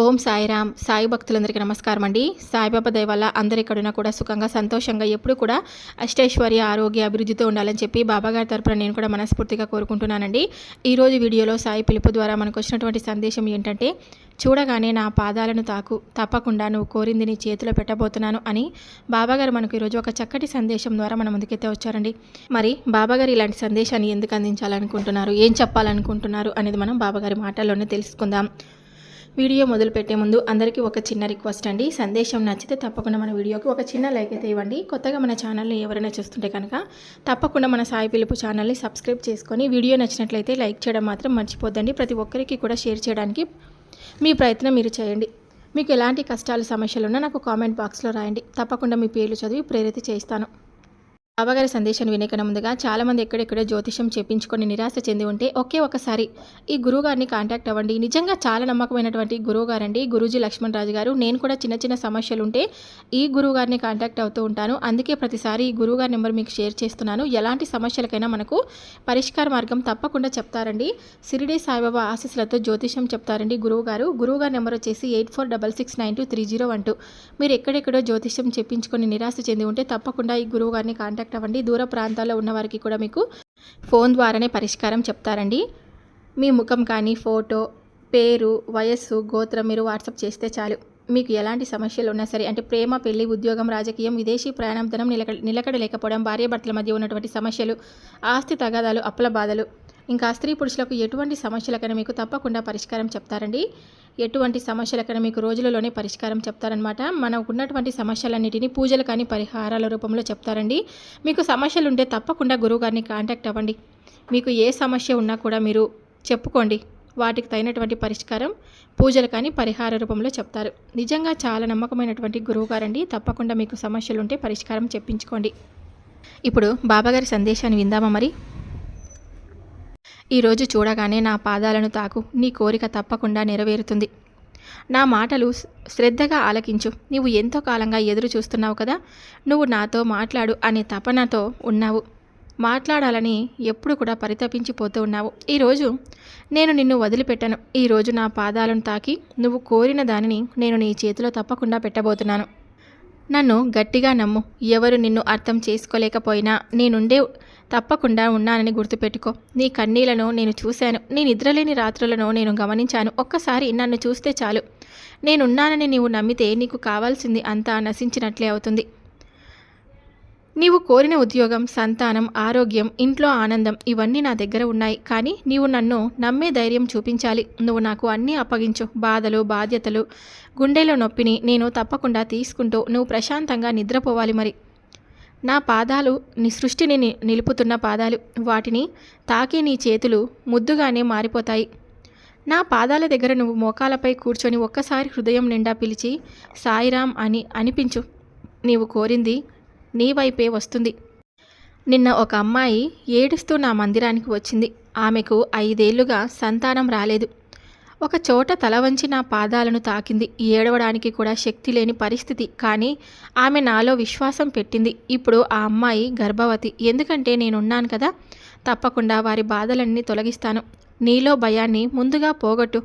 ఓం సాయిరామ్. సాయి భక్తులందరికీ నమస్కారం అండి. సాయిబాబా దయ వల్ల అందరి ఎక్కడున్నా కూడా సుఖంగా సంతోషంగా ఎప్పుడు కూడా అష్టైశ్వర్య ఆరోగ్య అభివృద్ధితో ఉండాలని చెప్పి బాబాగారి తరపున నేను కూడా మనస్ఫూర్తిగా కోరుకుంటున్నానండి. ఈరోజు వీడియోలో సాయి పిలుపు ద్వారా మనకు వచ్చినటువంటి సందేశం ఏంటంటే చూడగానే నా పాదాలను తాకు తప్పకుండా నువ్వు కోరింది నీ చేతిలో పెట్టబోతున్నాను అని బాబాగారు మనకు ఈరోజు ఒక చక్కటి సందేశం ద్వారా మన ముందుకైతే వచ్చారండి. మరి బాబాగారు ఇలాంటి సందేశాన్ని ఎందుకు అందించాలనుకుంటున్నారు? ఏం చెప్పాలనుకుంటున్నారు? అనేది మనం బాబాగారి మాటల్లోనే తెలుసుకుందాం. వీడియో మొదలుపెట్టే ముందు అందరికీ ఒక చిన్న రిక్వెస్ట్ అండి. సందేశం నచ్చితే తప్పకుండా మన వీడియోకి ఒక చిన్న లైక్ అయితే ఇవ్వండి. కొత్తగా మన ఛానల్ని ఎవరైనా చూస్తుంటే కనుక తప్పకుండా మన సాయి పిలుపు ఛానల్ని సబ్స్క్రైబ్ చేసుకొని వీడియో నచ్చినట్లయితే లైక్ చేయడం మాత్రం మర్చిపోద్దండి. ప్రతి ఒక్కరికి కూడా షేర్ చేయడానికి మీ ప్రయత్నం మీరు చేయండి. మీకు ఎలాంటి కష్టాలు సమస్యలు ఉన్నా నాకు కామెంట్ బాక్స్లో రాయండి. తప్పకుండా మీ పేర్లు చదివి ప్రేరిత చేస్తాను బాబాగారి సందేశాన్ని వినేకన ముందుగా చాలామంది ఎక్కడెక్కడో జ్యోతిషం చెప్పించుకొని నిరాశ చెంది ఉంటే ఒకే ఒకసారి ఈ గురువు గారిని కాంటాక్ట్ అవ్వండి. నిజంగా చాలా నమ్మకమైనటువంటి గురువు గారండి గురూజీ లక్ష్మణ్ రాజు గారు. నేను కూడా చిన్న చిన్న సమస్యలు ఉంటే ఈ గురువు గారిని కాంటాక్ట్ అవుతూ ఉంటాను. అందుకే ప్రతిసారి ఈ గురువు గారి నెంబర్ మీకు షేర్ చేస్తున్నాను. ఎలాంటి సమస్యలకైనా మనకు పరిష్కార మార్గం తప్పకుండా చెప్తారండి. సిరిడి సాయిబాబా ఆశీస్సులతో జ్యోతిషం చెప్తారండి గురువు గారు గురువు గారి నెంబర్ వచ్చేసి eight four double six nine two three zero one two. మీరు ఎక్కడెక్కడో జ్యోతిషం చెప్పించుకొని నిరాశ చెంది ఉంటే తప్పకుండా ఈ గురువుగారిని కాంటాక్ట్ కాంటాక్ట్ అవ్వండి దూర ప్రాంతాల్లో ఉన్న వారికి కూడా మీకు ఫోన్ ద్వారానే పరిష్కారం చెప్తారండి. మీ ముఖం కానీ ఫోటో పేరు వయస్సు గోత్రం మీరు వాట్సాప్ చేస్తే చాలు. మీకు ఎలాంటి సమస్యలు ఉన్నా సరే అంటే ప్రేమ పెళ్ళి ఉద్యోగం రాజకీయం విదేశీ ప్రయాణం ధనం నిలక నిలకడ లేకపోవడం భార్యాభర్తల మధ్య ఉన్నటువంటి సమస్యలు ఆస్తి తగాదాలు అప్పుల బాధలు ఇంకా స్త్రీ పురుషులకు ఎటువంటి సమస్యలకైనా మీకు తప్పకుండా పరిష్కారం చెప్తారండి. ఎటువంటి సమస్యలకైనా మీకు రోజులలోనే పరిష్కారం చెప్తారనమాట మనకు ఉన్నటువంటి సమస్యలన్నిటిని పూజలు కానీ పరిహారాల రూపంలో చెప్తారండి. మీకు సమస్యలు ఉంటే తప్పకుండా గురువుగారిని కాంటాక్ట్ అవ్వండి. మీకు ఏ సమస్య ఉన్నా కూడా మీరు చెప్పుకోండి. వాటికి తగినటువంటి పరిష్కారం పూజలు కానీ పరిహార రూపంలో చెప్తారు. నిజంగా చాలా నమ్మకమైనటువంటి గురువు గారండి తప్పకుండా మీకు సమస్యలు ఉంటే పరిష్కారం చెప్పించుకోండి. ఇప్పుడు బాబాగారి సందేశాన్ని విందామా మరి? ఈరోజు చూడగానే నా పాదాలను తాకు. నీ కోరిక తప్పకుండా నెరవేరుతుంది. నా మాటలు శ్రద్ధగా ఆలకించు. నీవు ఎంతో కాలంగా ఎదురు చూస్తున్నావు కదా? నువ్వు నాతో మాట్లాడు అనే తపనతో ఉన్నావు. మాట్లాడాలని ఎప్పుడు కూడా పరితపించిపోతూ ఉన్నావు. ఈరోజు నేను నిన్ను వదిలిపెట్టను. ఈరోజు నా పాదాలను తాకి నువ్వు కోరిన దానిని నేను నీ చేతిలో తప్పకుండా పెట్టబోతున్నాను. నన్ను గట్టిగా నమ్ము. ఎవరు నిన్ను అర్థం చేసుకోలేకపోయినా నేనుండే తప్పకుండా ఉన్నానని గుర్తుపెట్టుకో. నీ కన్నీలను నేను చూశాను. నీ నిద్రలేని రాత్రులను నేను గమనించాను. ఒక్కసారి నన్ను చూస్తే చాలు. నేనున్నానని నీవు నమ్మితే నీకు కావాల్సింది అంతా నశించినట్లే అవుతుంది. నీవు కోరిన ఉద్యోగం సంతానం ఆరోగ్యం ఇంట్లో ఆనందం ఇవన్నీ నా దగ్గర ఉన్నాయి. కానీ నీవు నన్ను నమ్మే ధైర్యం చూపించాలి. నువ్వు నాకు అన్నీ అప్పగించు. బాధలు బాధ్యతలు గుండెలో నొప్పిని నేను తప్పకుండా తీసుకుంటూ నువ్వు ప్రశాంతంగా నిద్రపోవాలి మరి. నా పాదాలు నీ సృష్టిని నిలుపుతున్న పాదాలు. వాటిని తాకి నీ చేతులు ముద్దుగానే మారిపోతాయి. నా పాదాల దగ్గర నువ్వు మోకాలపై కూర్చొని ఒక్కసారి హృదయం నిండా పిలిచి సాయిరామ్ అని అనిపించు. నీవు కోరింది నీ వైపే వస్తుంది. నిన్న ఒక అమ్మాయి ఏడుస్తూ నా మందిరానికి వచ్చింది. ఆమెకు ఐదేళ్ళుగా సంతానం రాలేదు. ఒక చోట తల వంచి నా పాదాలను తాకింది. ఏడవడానికి కూడా శక్తి లేని పరిస్థితి. కానీ ఆమె నాలో విశ్వాసం పెట్టింది. ఇప్పుడు ఆ అమ్మాయి గర్భవతి. ఎందుకంటే నేనున్నాను కదా? తప్పకుండా వారి బాధలన్నీ తొలగిస్తాను. నీలో భయాన్ని ముందుగా పోగొట్టు.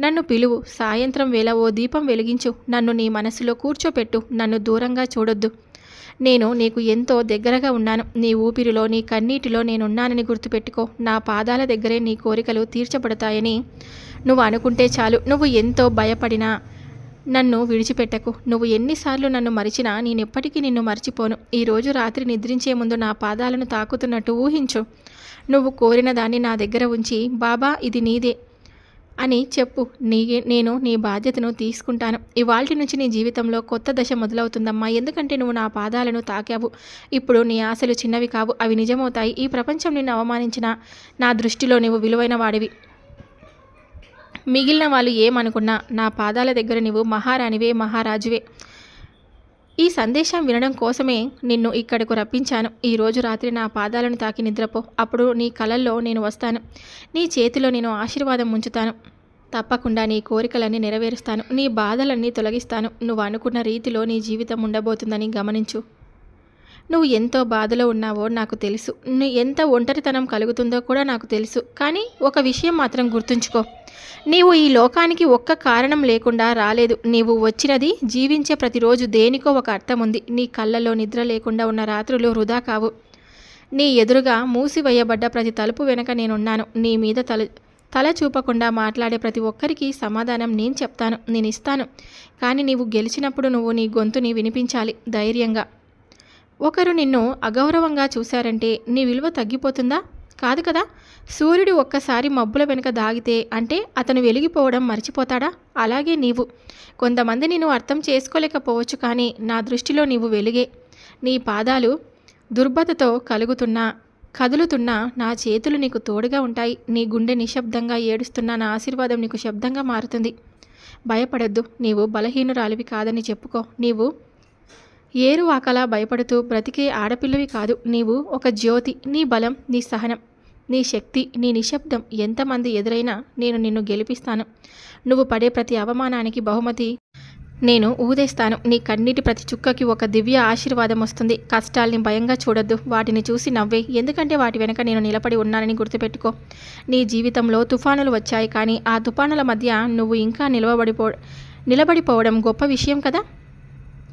నన్ను పిలువు. సాయంత్రం వేళ ఓ దీపం వెలిగించు. నన్ను నీ మనసులో కూర్చోపెట్టు. నన్ను దూరంగా చూడొద్దు. నేను నీకు ఎంతో దగ్గరగా ఉన్నాను. నీ ఊపిరిలో నీ కన్నీటిలో నేనున్నానని గుర్తుపెట్టుకో. నా పాదాల దగ్గరే నీ కోరికలు తీర్చబడతాయని నువ్వు అనుకుంటే చాలు. నువ్వు ఎంతో భయపడినా నన్ను విడిచిపెట్టకు. నువ్వు ఎన్నిసార్లు నన్ను మరిచినా నేనెప్పటికీ నిన్ను మర్చిపోను. ఈరోజు రాత్రి నిద్రించే ముందు నా పాదాలను తాకుతున్నట్టు ఊహించు. నువ్వు కోరిన దాన్ని నా దగ్గర ఉంచి బాబా ఇది నీదే. అని చెప్పు. నీ నేను నీ బాధ్యతను తీసుకుంటాను. ఇవాల్టి నుంచి నీ జీవితంలో కొత్త దశ మొదలవుతుందమ్మా. ఎందుకంటే నువ్వు నా పాదాలను తాకావు. ఇప్పుడు నీ ఆశలు చిన్నవి కావు. అవి నిజమవుతాయి. ఈ ప్రపంచం నిన్ను అవమానించిన నా దృష్టిలో నువ్వు విలువైన వాడివి. మిగిలిన వాళ్ళు ఏమనుకున్నా నా పాదాల దగ్గర నువ్వు మహారాణివే మహారాజువే. ఈ సందేశం వినడం కోసమే నిన్ను ఇక్కడకు రప్పించాను. ఈరోజు రాత్రి నా పాదాలను తాకి నిద్రపో. అప్పుడు నీ కలల్లో నేను వస్తాను. నీ చేతిలో నేను ఆశీర్వాదం ఉంచుతాను. తప్పకుండా నీ కోరికలన్నీ నెరవేరుస్తాను. నీ బాధలన్నీ తొలగిస్తాను. నువ్వు అనుకున్న రీతిలో నీ జీవితం ఉండబోతుందని గమనించు. నువ్వు ఎంతో బాధలో ఉన్నావో నాకు తెలుసు. నువ్వు ఎంత ఒంటరితనం కలుగుతుందో కూడా నాకు తెలుసు. కానీ ఒక విషయం మాత్రం గుర్తుంచుకో. నీవు ఈ లోకానికి ఒక్క కారణం లేకుండా రాలేదు. నీవు వచ్చినది జీవించే ప్రతిరోజు దేనికో ఒక అర్థం ఉంది నీ కళ్ళలో నిద్ర లేకుండా ఉన్న రాత్రులు వృధా కావు. నీ ఎదురుగా మూసివేయబడ్డ ప్రతి తలుపు వెనక నేనున్నాను. నీ మీద తల తల చూపకుండా మాట్లాడే ప్రతి ఒక్కరికి సమాధానం నేను చెప్తాను. నేను ఇస్తాను. కానీ నీవు గెలిచినప్పుడు నువ్వు నీ గొంతుని వినిపించాలి ధైర్యంగా. ఒకరు నిన్ను అగౌరవంగా చూశారంటే నీ విలువ తగ్గిపోతుందా? కాదు కదా. సూర్యుడు ఒక్కసారి మబ్బుల వెనుక దాగితే అంటే అతను వెలిగిపోవడం మర్చిపోతాడా? అలాగే నీవు. కొంతమంది నేను అర్థం చేసుకోలేకపోవచ్చు కానీ నా దృష్టిలో నీవు వెలుగే. నీ పాదాలు దుర్బతతో కలుగుతున్నా కదులుతున్నా నా చేతులు నీకు తోడుగా ఉంటాయి. నీ గుండె నిశ్శబ్దంగా ఏడుస్తున్నా నా ఆశీర్వాదం నీకు శబ్దంగా మారుతుంది. భయపడద్దు. నీవు బలహీనురాలివి కాదని చెప్పుకో. నీవు ఏరు ఆకలా భయపడుతూ బ్రతికే ఆడపిల్లవి కాదు. నీవు ఒక జ్యోతి నీ బలం నీ సహనం నీ శక్తి నీ నిశ్శబ్దం ఎంతమంది ఎదురైనా నేను నిన్ను గెలిపిస్తాను. నువ్వు పడే ప్రతి అవమానానికి బహుమతి నేను ఊదేస్తాను. నీ కన్నీటి ప్రతి చుక్కకి ఒక దివ్య ఆశీర్వాదం వస్తుంది. కష్టాల్ని భయంగా చూడొద్దు. వాటిని చూసి నవ్వే. ఎందుకంటే వాటి వెనక నేను నిలబడి ఉన్నానని గుర్తుపెట్టుకో. నీ జీవితంలో తుఫానులు వచ్చాయి కానీ ఆ తుఫానుల మధ్య నువ్వు ఇంకా నిలవబడిపో నిలబడిపోవడం గొప్ప విషయం కదా?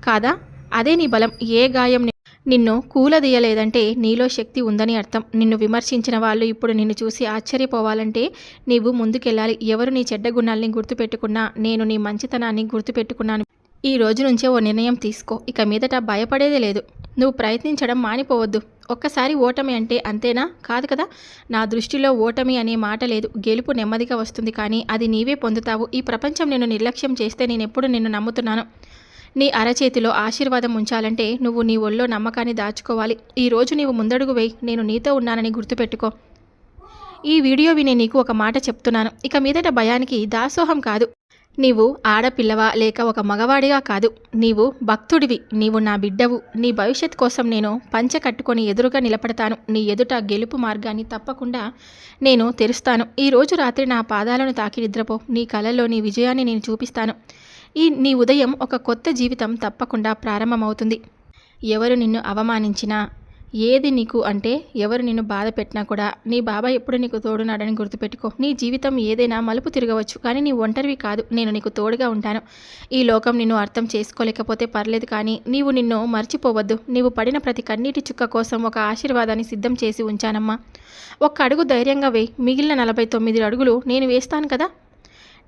కాదా? అదే నీ బలం ఏ గాయం నిన్ను కూలదీయలేదంటే నీలో శక్తి ఉందని అర్థం. నిన్ను విమర్శించిన వాళ్ళు ఇప్పుడు నిన్ను చూసి ఆశ్చర్యపోవాలంటే నీవు ముందుకెళ్ళాలి. ఎవరు నీ చెడ్డ గుణాల్ని గుర్తుపెట్టుకున్నా నేను నీ మంచితనాన్ని గుర్తుపెట్టుకున్నాను. ఈ రోజు నుంచే ఓ నిర్ణయం తీసుకో. ఇక మీదట భయపడేదే లేదు. నువ్వు ప్రయత్నించడం మానిపోవద్దు. ఒక్కసారి ఓటమి అంటే అంతేనా? కాదు కదా. నా దృష్టిలో ఓటమి అనే మాట లేదు. గెలుపు నెమ్మదిగా వస్తుంది కానీ అది నీవే పొందుతావు. ఈ ప్రపంచం నిన్ను నిర్లక్ష్యం చేస్తే నేను ఎప్పుడు నిన్ను నమ్ముతున్నాను. నీ అరచేతిలో ఆశీర్వాదం ఉంచాలంటే నువ్వు నీ ఒళ్ళో నమ్మకాన్ని దాచుకోవాలి. ఈ రోజు నీవు ముందడుగు వేయి. నేను నీతో ఉన్నానని గుర్తుపెట్టుకో. ఈ వీడియో విని నీకు ఒక మాట చెప్తున్నాను. ఇక మీదట భయానికి దాసోహం కాదు. నీవు ఆడపిల్లవా లేక ఒక మగవాడిగా కాదు. నీవు భక్తుడివి. నీవు నా బిడ్డవు. నీ భవిష్యత్ కోసం నేను పంచ కట్టుకొని ఎదురుగా నిలబడతాను. నీ ఎదుట గెలుపు మార్గాన్ని తప్పకుండా నేను తెరుస్తాను. ఈ రోజు రాత్రి నా పాదాలను తాకి నిద్రపో. నీ కలలో నీ విజయాన్ని నేను చూపిస్తాను. ఈ నీ ఉదయం ఒక కొత్త జీవితం తప్పకుండా ప్రారంభమవుతుంది. ఎవరు నిన్ను అవమానించినా ఏది నీకు అంటే ఎవరు నిన్ను బాధ పెట్టినా కూడా నీ బాబాయ్ ఎప్పుడు నీకు తోడున్నాడని గుర్తుపెట్టుకో. నీ జీవితం ఏదైనా మలుపు తిరగవచ్చు కానీ నీ ఒంటరివి కాదు. నేను నీకు తోడుగా ఉంటాను. ఈ లోకం నిన్ను అర్థం చేసుకోలేకపోతే పర్లేదు కానీ నీవు నిన్ను మర్చిపోవద్దు. నీవు పడిన ప్రతి కన్నీటి చుక్క కోసం ఒక ఆశీర్వాదాన్ని సిద్ధం చేసి ఉంచానమ్మా. ఒక్క అడుగు ధైర్యంగా వేయి. మిగిలిన నలభై తొమ్మిది అడుగులు నేను వేస్తాను కదా?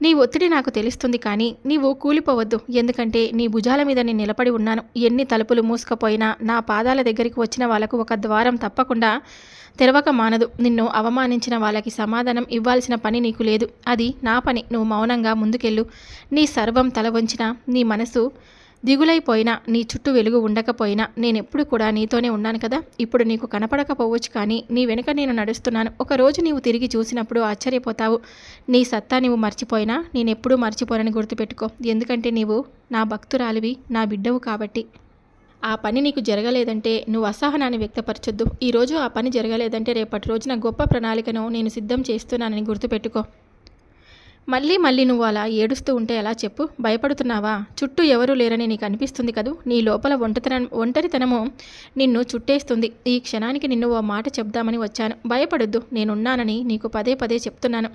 నీ ఒత్తిడి నాకు తెలుస్తుంది కానీ నీవు కూలిపోవద్దు. ఎందుకంటే నీ భుజాల మీద నేను నిలబడి ఉన్నాను. ఎన్ని తలుపులు మూసుకుపోయినా నా పాదాల దగ్గరికి వచ్చిన వాళ్ళకు ఒక ద్వారం తప్పకుండా తెరవక మానదు. నిన్ను అవమానించిన వాళ్ళకి సమాధానం ఇవ్వాల్సిన పని నీకు లేదు. అది నా పని. నువ్వు మౌనంగా ముందుకెళ్ళు. నీ సర్వం తల వంచిన నీ మనసు దిగులైపోయినా నీ చుట్టూ వెలుగు ఉండకపోయినా నేనెప్పుడు కూడా నీతోనే ఉన్నాను కదా. ఇప్పుడు నీకు కనపడకపోవచ్చు కానీ నీ వెనుక నేను నడుస్తున్నాను. ఒకరోజు నీవు తిరిగి చూసినప్పుడు ఆశ్చర్యపోతావు. నీ సత్తా నీవు మర్చిపోయినా నేనెప్పుడూ మర్చిపోనని గుర్తుపెట్టుకో. ఎందుకంటే నీవు నా భక్తురాలివి నా బిడ్డవు కాబట్టి. ఆ పని నీకు జరగలేదంటే నువ్వు అసహనాన్ని వ్యక్తపరచొద్దు. ఈరోజు ఆ పని జరగలేదంటే రేపటి రోజున గొప్ప ప్రణాళికను నేను సిద్ధం చేస్తున్నానని గుర్తుపెట్టుకో. మళ్ళీ మళ్ళీ నువ్వు అలా ఏడుస్తూ ఉంటే ఎలా చెప్పు? భయపడుతున్నావా? చుట్టూ ఎవరూ లేరని నీకు అనిపిస్తుంది కదూ? నీ లోపల ఒంటరితనం ఒంటరితనము నిన్ను చుట్టేస్తుంది. ఈ క్షణానికి నిన్ను ఓ మాట చెప్దామని వచ్చాను. భయపడొద్దు నేనున్నానని నీకు పదే పదే చెప్తున్నాను.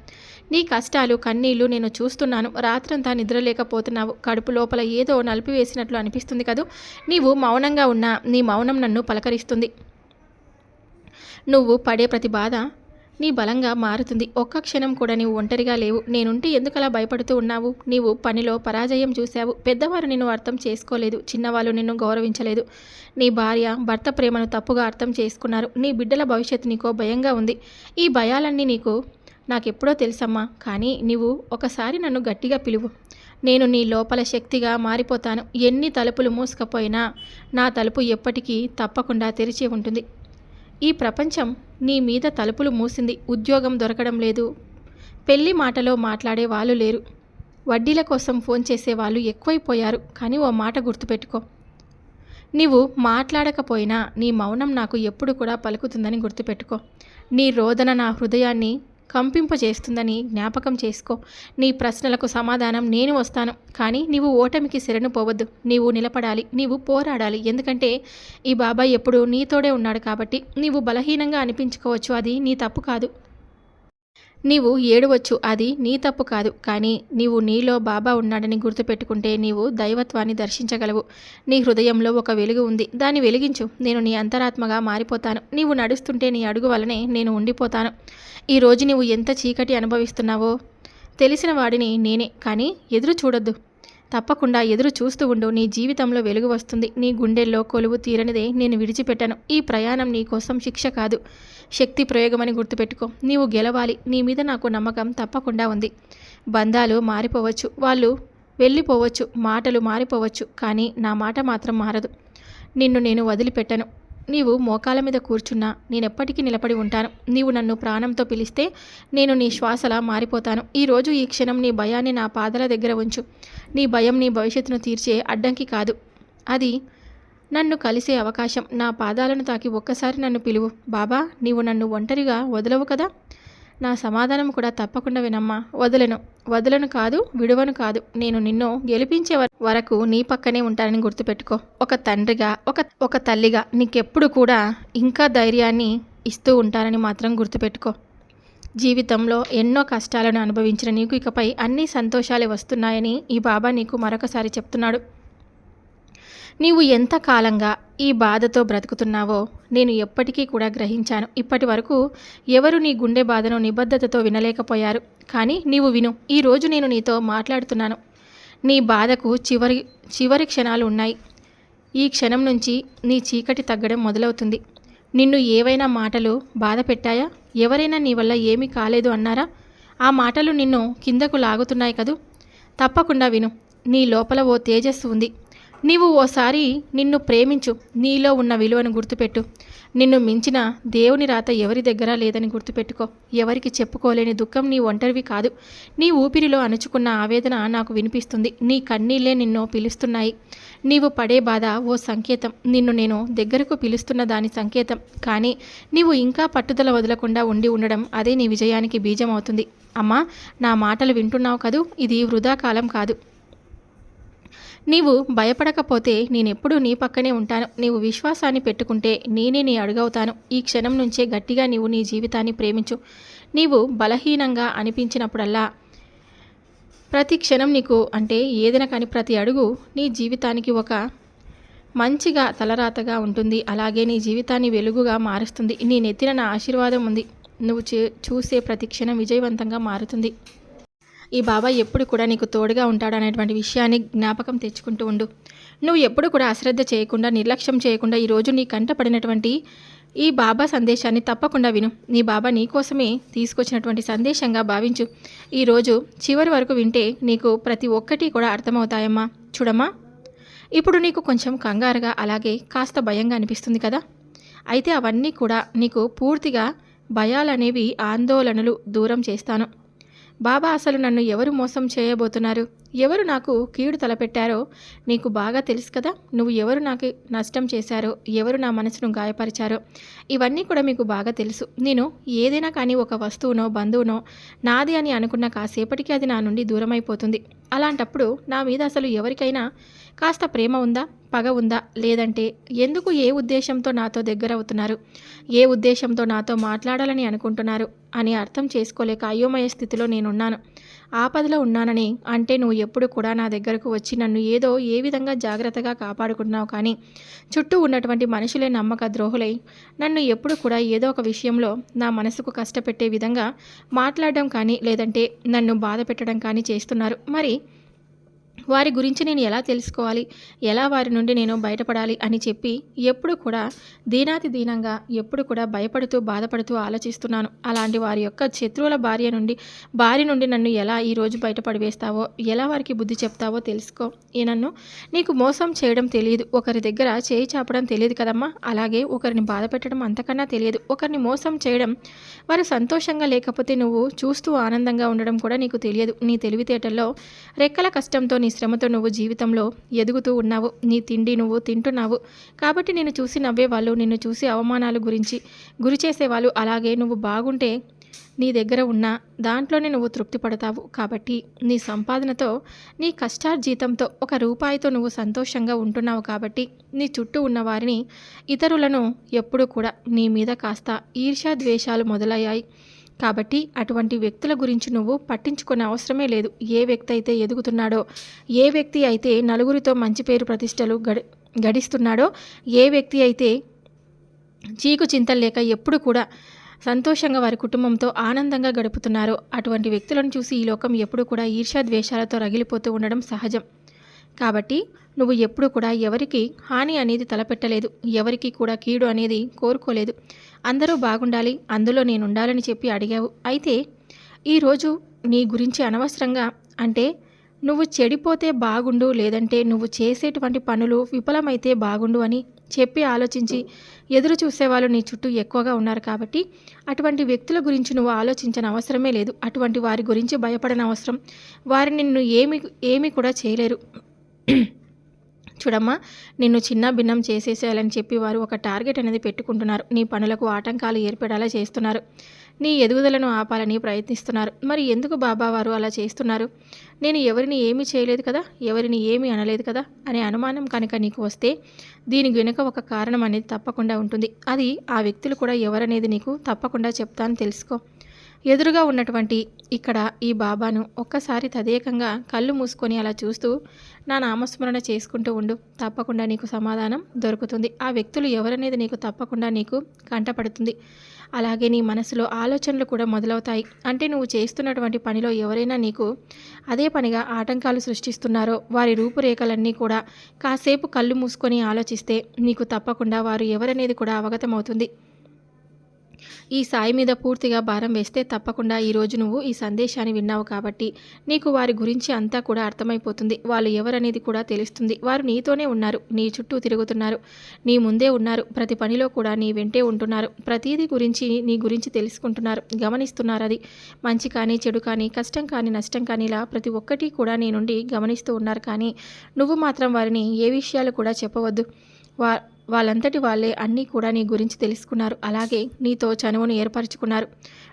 నీ కష్టాలు కన్నీళ్ళు నేను చూస్తున్నాను. రాత్రంతా నిద్రలేకపోతున్నావు. కడుపు లోపల ఏదో నలిపివేసినట్లు అనిపిస్తుంది కదూ? నీవు మౌనంగా ఉన్నా నీ మౌనం నన్ను పలకరిస్తుంది. నువ్వు పడే ప్రతి బాధ నీ బలంగా మారుతుంది. ఒక్క క్షణం కూడా నీవు ఒంటరిగా లేవు. నేనుంటే ఎందుకలా భయపడుతూ ఉన్నావు? నీవు పనిలో పరాజయం చూశావు. పెద్దవారు నిన్ను అర్థం చేసుకోలేదు. చిన్నవాళ్ళు నిన్ను గౌరవించలేదు. నీ భార్య భర్త ప్రేమను తప్పుగా అర్థం చేసుకున్నారు. నీ బిడ్డల భవిష్యత్తు నీకో భయంగా ఉంది. ఈ భయాలన్నీ నీకు నాకెప్పుడో తెలుసమ్మా. కానీ నీవు ఒకసారి నన్ను గట్టిగా పిలువు. నేను నీ లోపల శక్తిగా మారిపోతాను. ఎన్ని తలుపులు మూసుకపోయినా నా తలుపు ఎప్పటికీ తప్పకుండా తెరిచే ఉంటుంది. ఈ ప్రపంచం నీ మీద తలుపులు మూసింది ఉద్యోగం దొరకడం లేదు. పెళ్ళి మాటలో మాట్లాడే వాళ్ళు లేరు. వడ్డీల కోసం ఫోన్ చేసే వాళ్ళు ఎక్కువైపోయారు. కానీ ఓ మాట గుర్తుపెట్టుకో. నీవు మాట్లాడకపోయినా నీ మౌనం నాకు ఎప్పుడు కూడా పలుకుతుందని గుర్తుపెట్టుకో. నీ రోదన నా హృదయాన్ని కంపింపజేస్తుందని జ్ఞాపకం చేసుకో. నీ ప్రశ్నలకు సమాధానం నేను వస్తాను. కానీ నీవు ఓటమికి శరణు పోవద్దు. నీవు నిలబడాలి. నీవు పోరాడాలి. ఎందుకంటే ఈ బాబాయ్ ఎప్పుడు నీతోడే ఉన్నాడు కాబట్టి నీవు బలహీనంగా అనిపించుకోవచ్చు. అది నీ తప్పు కాదు. నీవు ఏడవచ్చు అది నీ తప్పు కాదు. కానీ నీవు నీలో బాబా ఉన్నాడని గుర్తుపెట్టుకుంటే నీవు దైవత్వాన్ని దర్శించగలవు. నీ హృదయంలో ఒక వెలుగు ఉంది. దాన్ని వెలిగించు. నేను నీ అంతరాత్మగా మారిపోతాను. నీవు నడుస్తుంటే నీ అడుగు వలనే నేను ఉండిపోతాను. ఈరోజు నీవు ఎంత చీకటి అనుభవిస్తున్నావో తెలిసిన వాడిని నేనే కానీ ఎదురు చూడొద్దు. తప్పకుండా ఎదురు చూస్తూ ఉండు. నీ జీవితంలో వెలుగు వస్తుంది. నీ గుండెల్లో కొలువు తీరనిదే నేను విడిచిపెట్టాను. ఈ ప్రయాణం నీ కోసం శిక్ష కాదు. శక్తి ప్రయోగమని గుర్తుపెట్టుకో. నీవు గెలవాలి. నీ మీద నాకు నమ్మకం తప్పకుండా ఉంది. బంధాలు మారిపోవచ్చు. వాళ్ళు వెళ్ళిపోవచ్చు. మాటలు మారిపోవచ్చు. కానీ నా మాట మాత్రం మారదు. నిన్ను నేను వదిలిపెట్టను. నీవు మోకాల మీద కూర్చున్నా. నేనెప్పటికీ నిలబడి ఉంటాను. నీవు నన్ను ప్రాణంతో పిలిస్తే నేను నీ శ్వాసలా మారిపోతాను. ఈరోజు ఈ క్షణం నీ భయాన్ని నా పాదల దగ్గర ఉంచు. నీ భయం నీ భవిష్యత్తును తీర్చే అడ్డంకి కాదు. అది నన్ను కలిసే అవకాశం. నా పాదాలను తాకి ఒక్కసారి నన్ను పిలువు. బాబా నీవు నన్ను ఒంటరిగా వదలవు కదా? నా సమాధానం కూడా తప్పకుండా వినమ్మా. వదలను. వదలను కాదు విడువను కాదు. నేను నిన్ను గెలిపించే వరకు నీ పక్కనే ఉంటానని గుర్తుపెట్టుకో. ఒక తండ్రిగా ఒక ఒక తల్లిగా నీకెప్పుడు కూడా ఇంకా ధైర్యాన్ని ఇస్తూ ఉంటానని మాత్రం గుర్తుపెట్టుకో. జీవితంలో ఎన్నో కష్టాలను అనుభవించిన నీకు ఇకపై అన్ని సంతోషాలే వస్తున్నాయని ఈ బాబా నీకు మరొకసారి చెప్తున్నాడు. నీవు ఎంత కాలంగా ఈ బాధతో బ్రతుకుతున్నావో నేను ఎప్పటికీ కూడా గ్రహించాను. ఇప్పటి వరకు ఎవరు నీ గుండె బాధను నిబద్ధతతో వినలేకపోయారు. కానీ నీవు విను ఈరోజు నేను నీతో మాట్లాడుతున్నాను. నీ బాధకు చివరి చివరి క్షణాలు ఉన్నాయి. ఈ క్షణం నుంచి నీ చీకటి తగ్గడం మొదలవుతుంది. నిన్ను ఏవైనా మాటలు బాధ పెట్టాయా? ఎవరైనా నీ వల్ల ఏమీ కాలేదు అన్నారా? ఆ మాటలు నిన్ను కిందకు లాగుతున్నాయి కదూ? తప్పకుండా విను నీ లోపల ఓ తేజస్సు ఉంది. నీవు ఓసారి నిన్ను ప్రేమించు. నీలో ఉన్న విలువను గుర్తుపెట్టు. నిన్ను మించిన దేవుని రాత ఎవరి దగ్గర లేదని గుర్తుపెట్టుకో. ఎవరికి చెప్పుకోలేని దుఃఖం నీ ఒంటరివి కాదు. నీ ఊపిరిలో అణుచుకున్న ఆవేదన నాకు వినిపిస్తుంది. నీ కన్నీళ్ళే నిన్ను పిలుస్తున్నాయి. నీవు పడే బాధ ఓ సంకేతం. నిన్ను నేను దగ్గరకు పిలుస్తున్న దాని సంకేతం. కానీ నీవు ఇంకా పట్టుదల వదలకుండా ఉండి ఉండడం అదే నీ విజయానికి బీజం అవుతుంది. అమ్మా నా మాటలు వింటున్నావు కదూ? ఇది వృధా కాలం కాదు. నీవు భయపడకపోతే నేనెప్పుడూ నీ పక్కనే ఉంటాను. నీవు విశ్వాసాన్ని పెట్టుకుంటే నేనే నీ అడుగవుతాను. ఈ క్షణం నుంచే గట్టిగా నీవు నీ జీవితాన్ని ప్రేమించు. నీవు బలహీనంగా అనిపించినప్పుడల్లా ప్రతి క్షణం నీకు అంటే ఏదైనా కానీ ప్రతి అడుగు నీ జీవితానికి ఒక మంచిగా తలరాతగా ఉంటుంది. అలాగే నీ జీవితాన్ని వెలుగుగా మారుస్తుంది. నీ నెత్తిన నా ఆశీర్వాదం ఉంది. నువ్వు చే- చూసే ప్రతి క్షణం విజయవంతంగా మారుతుంది. ఈ బాబా ఎప్పుడు కూడా నీకు తోడుగా ఉంటాడు అనేటువంటి విషయాన్ని జ్ఞాపకం తెచ్చుకుంటూ ఉండు. నువ్వు ఎప్పుడు కూడా అశ్రద్ధ చేయకుండా నిర్లక్ష్యం చేయకుండా ఈరోజు నీ కంట పడినటువంటి ఈ బాబా సందేశాన్ని తప్పకుండా విను. నీ బాబా నీ కోసమే తీసుకొచ్చినటువంటి సందేశంగా భావించు. ఈరోజు చివరి వరకు వింటే నీకు ప్రతి ఒక్కటి కూడా అర్థమవుతాయమ్మా. చూడమ్మా ఇప్పుడు నీకు కొంచెం కంగారుగా అలాగే కాస్త భయంగా అనిపిస్తుంది కదా? అయితే అవన్నీ కూడా నీకు పూర్తిగా భయాలనేవి ఆందోళనలు దూరం చేస్తాను. బాబా అసలు నన్ను ఎవరు మోసం చేయబోతున్నారు? ఎవరు నాకు కీడు తలపెట్టారో నీకు బాగా తెలుసు కదా. నువ్వు ఎవరు నాకు నష్టం చేశారో ఎవరు నా మనసును గాయపరిచారో ఇవన్నీ కూడా మీకు బాగా తెలుసు. నేను ఏదైనా కానీ ఒక వస్తువునో బంధువునో నాది అని అనుకున్న కాసేపటికి అది నా నుండి దూరమైపోతుంది. అలాంటప్పుడు నా మీద అసలు ఎవరికైనా కాస్త ప్రేమ ఉందా పగ ఉందా? లేదంటే ఎందుకు ఏ ఉద్దేశంతో నాతో దగ్గర అవుతున్నారు? ఏ ఉద్దేశంతో నాతో మాట్లాడాలని అనుకుంటున్నారు? అని అర్థం చేసుకోలేక అయోమయ స్థితిలో నేనున్నాను. ఆపదలో ఉన్నానని అంటే నువ్వు ఎప్పుడు కూడా నా దగ్గరకు వచ్చి నన్ను ఏదో ఏ విధంగా జాగ్రత్తగా కాపాడుకుంటున్నావు కానీ చుట్టూ ఉన్నటువంటి మనుషులే నమ్మక ద్రోహులై నన్ను ఎప్పుడు కూడా ఏదో ఒక విషయంలో నా మనసుకు కష్టపెట్టే విధంగా మాట్లాడడం కానీ లేదంటే నన్ను బాధ పెట్టడం కానీ చేస్తున్నారు. మరి వారి గురించి నేను ఎలా తెలుసుకోవాలి? ఎలా వారి నుండి నేను బయటపడాలి? అని చెప్పి ఎప్పుడు కూడా దీనాతి దీనంగా ఎప్పుడు కూడా భయపడుతూ బాధపడుతూ ఆలోచిస్తున్నాను. అలాంటి వారి యొక్క శత్రువుల భార్య నుండి భార్య నుండి నన్ను ఎలా ఈరోజు బయటపడివేస్తావో ఎలా వారికి బుద్ధి చెప్తావో తెలుసుకో. ఈ నన్ను నీకు మోసం చేయడం తెలియదు. ఒకరి దగ్గర చేయి చాపడం తెలియదు కదమ్మా. అలాగే ఒకరిని బాధ పెట్టడం అంతకన్నా తెలియదు. ఒకరిని మోసం చేయడం వారు సంతోషంగా లేకపోతే నువ్వు చూస్తూ ఆనందంగా ఉండడం కూడా నీకు తెలియదు. నీ తెలివితేటల్లో రెక్కల కష్టంతో నీ శ్రమతో నువ్వు జీవితంలో ఎదుగుతూ ఉన్నావు. నీ తిండి నువ్వు తింటున్నావు. కాబట్టి నేను చూసి నవ్వేవాళ్ళు నిన్ను చూసి అవమానాలు గురించి గురి చేసేవాళ్ళు. అలాగే నువ్వు బాగుంటే నీ దగ్గర ఉన్న దాంట్లోనే నువ్వు తృప్తి పడతావు. కాబట్టి నీ సంపాదనతో నీ కష్టార్జీతంతో ఒక రూపాయితో నువ్వు సంతోషంగా ఉంటున్నావు. కాబట్టి నీ చుట్టూ ఉన్న వారిని ఇతరులను ఎప్పుడూ కూడా నీ మీద కాస్త ఈర్ష్యా ద్వేషాలు మొదలయ్యాయి. కాబట్టి అటువంటి వ్యక్తుల గురించి నువ్వు పట్టించుకునే అవసరమే లేదు. ఏ వ్యక్తి అయితే ఎదుగుతున్నాడో ఏ వ్యక్తి అయితే నలుగురితో మంచి పేరు ప్రతిష్టలు గడి గడిస్తున్నాడో ఏ వ్యక్తి అయితే చీకు చింతలు లేక ఎప్పుడు కూడా సంతోషంగా వారి కుటుంబంతో ఆనందంగా గడుపుతున్నారో అటువంటి వ్యక్తులను చూసి ఈ లోకం ఎప్పుడు కూడా ఈర్ష్యా ద్వేషాలతో రగిలిపోతూ ఉండడం సహజం. కాబట్టి నువ్వు ఎప్పుడు కూడా ఎవరికి హాని అనేది తలపెట్టలేదు ఎవరికి కూడా కీడు అనేది కోరుకోలేదు. అందరూ బాగుండాలి అందులో నేను ఉండాలని చెప్పి అడిగావు. అయితే ఈరోజు నీ గురించి అనవసరంగా అంటే నువ్వు చెడిపోతే బాగుండు లేదంటే నువ్వు చేసేటువంటి పనులు విఫలమైతే బాగుండు అని చెప్పి ఆలోచించి ఎదురు చూసేవాళ్ళు నీ చుట్టూ ఎక్కువగా ఉన్నారు కాబట్టి అటువంటి వ్యక్తుల గురించి నువ్వు ఆలోచించిన అవసరమే లేదు. అటువంటి వారి గురించి భయపడన అవసరం. వారిని నిన్ను ఏమి ఏమీ కూడా చేయలేరు. చూడమ్మా నిన్ను చిన్న భిన్నం చేసేసేయాలని చెప్పి వారు ఒక టార్గెట్ అనేది పెట్టుకుంటున్నారు. నీ పనులకు ఆటంకాలు ఏర్పడేలా చేస్తున్నారు. నీ ఎదుగుదలను ఆపాలని ప్రయత్నిస్తున్నారు. మరి ఎందుకు బాబా వారు అలా చేస్తున్నారు? నేను ఎవరిని ఏమీ చేయలేదు కదా? ఎవరిని ఏమీ అనలేదు కదా? అనే అనుమానం కనుక నీకు వస్తే దీని వెనుక ఒక కారణం అనేది తప్పకుండా ఉంటుంది. అది ఆ వ్యక్తులు కూడా ఎవరనేది నీకు తప్పకుండా చెప్తాను తెలుసుకో. ఎదురుగా ఉన్నటువంటి ఇక్కడ ఈ బాబాను ఒక్కసారి తదేకంగా కళ్ళు మూసుకొని అలా చూస్తూ నా నామస్మరణ చేసుకుంటూ ఉండు. తప్పకుండా నీకు సమాధానం దొరుకుతుంది. ఆ వ్యక్తులు ఎవరనేది నీకు తప్పకుండా నీకు కంటపడుతుంది. అలాగే నీ మనసులో ఆలోచనలు కూడా మొదలవుతాయి. అంటే నువ్వు చేస్తున్నటువంటి పనిలో ఎవరైనా నీకు అదే పనిగా ఆటంకాలు సృష్టిస్తున్నారో వారి రూపురేఖలన్నీ కూడా కాసేపు కళ్ళు మూసుకొని ఆలోచిస్తే నీకు తప్పకుండా వారు ఎవరనేది కూడా అవగతమవుతుంది. ఈ సాయి మీద పూర్తిగా భారం వేస్తే తప్పకుండా ఈరోజు నువ్వు ఈ సందేశాన్ని విన్నావు కాబట్టి నీకు వారి గురించి అంతా కూడా అర్థమైపోతుంది. వాళ్ళు ఎవరనేది కూడా తెలుస్తుంది. వారు నీతోనే ఉన్నారు. నీ చుట్టూ తిరుగుతున్నారు. నీ ముందే ఉన్నారు. ప్రతి పనిలో కూడా నీ వెంటే ఉంటున్నారు. ప్రతిదీ గురించి నీ గురించి తెలుసుకుంటున్నారు. గమనిస్తున్నారు అది. మంచి కానీ చెడు కానీ కష్టం కానీ నష్టం కానీ ఇలా ప్రతి ఒక్కటి కూడా నీ నుండి గమనిస్తూ ఉన్నారు. కానీ నువ్వు మాత్రం వారిని ఏ విషయాలు కూడా చెప్పవద్దు. వా వాళ్ళంతటి వాళ్ళే అన్నీ కూడా నీ గురించి తెలుసుకున్నారు. అలాగే నీతో చనువును ఏర్పరచుకున్నారు.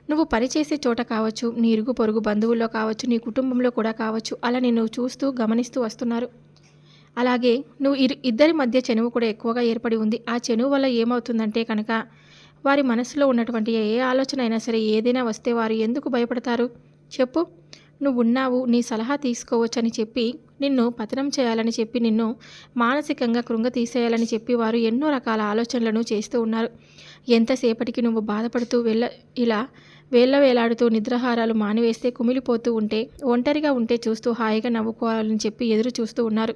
నువ్వు పనిచేసే చోట కావచ్చు నీ ఇరుగు పొరుగు బంధువుల్లో కావచ్చు నీ కుటుంబంలో కూడా కావచ్చు అలా నిన్ను చూస్తూ గమనిస్తూ వస్తున్నారు. అలాగే నువ్వు ఇరు ఇద్దరి మధ్య చెనువు కూడా ఎక్కువగా ఏర్పడి ఉంది. ఆ చెనువు వల్ల ఏమవుతుందంటే కనుక వారి మనసులో ఉన్నటువంటి ఏ ఆలోచన అయినా సరే ఏదైనా వస్తే వారు ఎందుకు భయపడతారు? చెప్పు. నువ్వు ఉన్నావు నీ సలహా తీసుకోవచ్చని చెప్పి నిన్ను పతనం చేయాలని చెప్పి నిన్ను మానసికంగా కృంగ తీసేయాలని చెప్పి వారు ఎన్నో రకాల ఆలోచనలను చేస్తూ ఉన్నారు. ఎంతసేపటికి నువ్వు బాధపడుతూ వెళ్ళ ఇలా వేళ్ళ వేలాడుతూ నిద్రాహారాలు మానివేస్తే కుమిలిపోతూ ఉంటే ఒంటరిగా ఉంటే చూస్తూ హాయిగా నవ్వుకోవాలని చెప్పి ఎదురు చూస్తూ ఉన్నారు.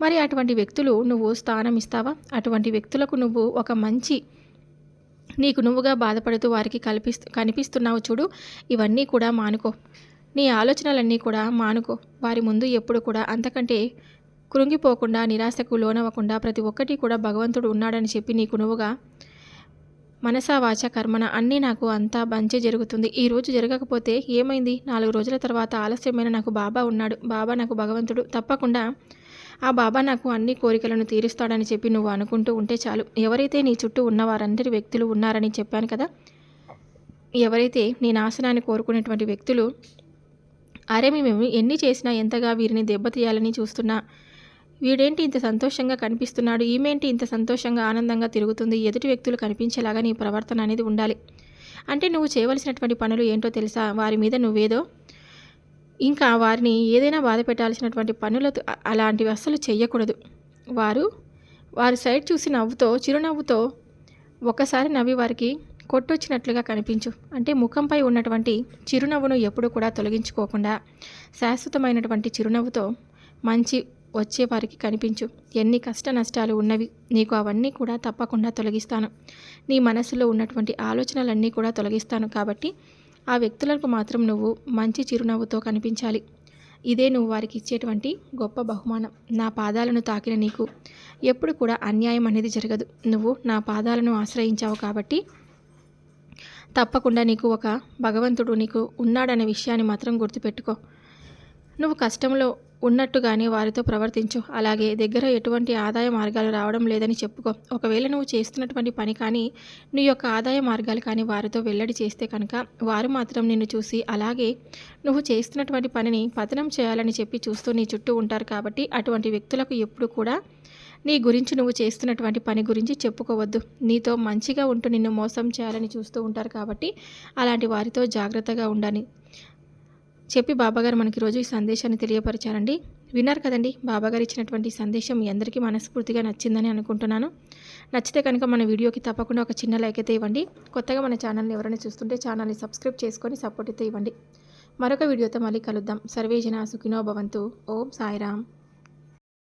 మరి అటువంటి వ్యక్తులు నువ్వు స్థానం ఇస్తావా? అటువంటి వ్యక్తులకు నువ్వు ఒక మంచి నీకు నువ్వుగా బాధపడుతూ వారికి కల్పిస్తూ కనిపిస్తున్నావు చూడు ఇవన్నీ కూడా మానుకో. నీ ఆలోచనలన్నీ కూడా మానుకో. వారి ముందు ఎప్పుడు కూడా అంతకంటే కృంగిపోకుండా నిరాశకు లోనవ్వకుండా ప్రతి ఒక్కటి కూడా భగవంతుడు ఉన్నాడని చెప్పి నీకు నువ్వుగా మనసా వాచ కర్మన అన్నీ నాకు అంతా మంచి జరుగుతుంది. ఈ రోజు జరగకపోతే ఏమైంది? నాలుగు రోజుల తర్వాత ఆలస్యమైన నాకు బాబా ఉన్నాడు. బాబా నాకు భగవంతుడు. తప్పకుండా ఆ బాబా నాకు అన్ని కోరికలను తీరుస్తాడని చెప్పి నువ్వు అనుకుంటూ ఉంటే చాలు. ఎవరైతే నీ చుట్టూ ఉన్న వారందరి వ్యక్తులు ఉన్నారని చెప్పాను కదా? ఎవరైతే నీ నాశనాన్ని కోరుకునేటువంటి వ్యక్తులు అరే మేము ఎన్ని చేసినా ఎంతగా వీరిని దెబ్బతీయాలని చూస్తున్నా. వీడేంటి ఇంత సంతోషంగా కనిపిస్తున్నాడు? ఈమెంటి ఇంత సంతోషంగా ఆనందంగా తిరుగుతుంది? ఎదుటి వ్యక్తులు కనిపించేలాగా నీ ప్రవర్తన అనేది ఉండాలి. అంటే నువ్వు చేయవలసినటువంటి పనులు ఏంటో తెలుసా? వారి మీద నువ్వేదో ఇంకా వారిని ఏదైనా బాధ పెట్టాల్సినటువంటి పనులు అలాంటివి అస్సలు చేయకూడదు వారు వారి సైడ్ చూసి నవ్వుతో చిరునవ్వుతో ఒక్కసారి నవ్వి వారికి కొట్టొచ్చినట్లుగా కనిపించు. అంటే ముఖంపై ఉన్నటువంటి చిరునవ్వును ఎప్పుడు కూడా తొలగించుకోకుండా శాశ్వతమైనటువంటి చిరునవ్వుతో మంచి వచ్చేవారికి కనిపించు. ఎన్ని కష్ట నష్టాలు ఉన్నవి నీకు అవన్నీ కూడా తప్పకుండా తొలగిస్తాను. నీ మనసులో ఉన్నటువంటి ఆలోచనలన్నీ కూడా తొలగిస్తాను కాబట్టి ఆ వ్యక్తులకు మాత్రం నువ్వు మంచి చిరునవ్వుతో కనిపించాలి. ఇదే నువ్వు వారికి ఇచ్చేటువంటి గొప్ప బహుమానం. నా పాదాలను తాకిన నీకు ఎప్పుడు కూడా అన్యాయం అనేది జరగదు. నువ్వు నా పాదాలను ఆశ్రయించావు కాబట్టి తప్పకుండా నీకు ఒక భగవంతుడు నీకు ఉన్నాడనే విషయాన్ని మాత్రం గుర్తుపెట్టుకో. నువ్వు కష్టంలో ఉన్నట్టుగానే వారితో ప్రవర్తించు. అలాగే దగ్గర ఎటువంటి ఆదాయ మార్గాలు రావడం లేదని చెప్పుకో. ఒకవేళ నువ్వు చేస్తున్నటువంటి పని కానీ నీ యొక్క ఆదాయ మార్గాలు కానీ వారితో వెల్లడి చేస్తే కనుక వారు మాత్రం నిన్ను చూసి అలాగే నువ్వు చేస్తున్నటువంటి పనిని పతనం చేయాలని చెప్పి చూస్తూ నీ చుట్టూ ఉంటారు కాబట్టి అటువంటి వ్యక్తులకు ఎప్పుడు కూడా నీ గురించి నువ్వు చేస్తున్నటువంటి పని గురించి చెప్పుకోవద్దు. నీతో మంచిగా ఉంటూ నిన్ను మోసం చేయాలని చూస్తూ ఉంటారు కాబట్టి అలాంటి వారితో జాగ్రత్తగా ఉండాలి చెప్పి బాబాగారు మనకి రోజు ఈ సందేశాన్ని తెలియపరిచారండి. విన్నారు కదండి బాబాగారు ఇచ్చినటువంటి సందేశం మీ అందరికీ మనస్ఫూర్తిగా నచ్చిందని అనుకుంటున్నాను. నచ్చితే కనుక మన వీడియోకి తప్పకుండా ఒక చిన్న లైక్ అయితే ఇవ్వండి. కొత్తగా మన ఛానల్ని ఎవరైనా చూస్తుంటే ఛానల్ని సబ్స్క్రైబ్ చేసుకొని సపోర్ట్ అయితే ఇవ్వండి. మరొక వీడియోతో మళ్ళీ కలుద్దాం. సర్వేజన సుఖినో భవంతు. ఓం సాయిరామ్.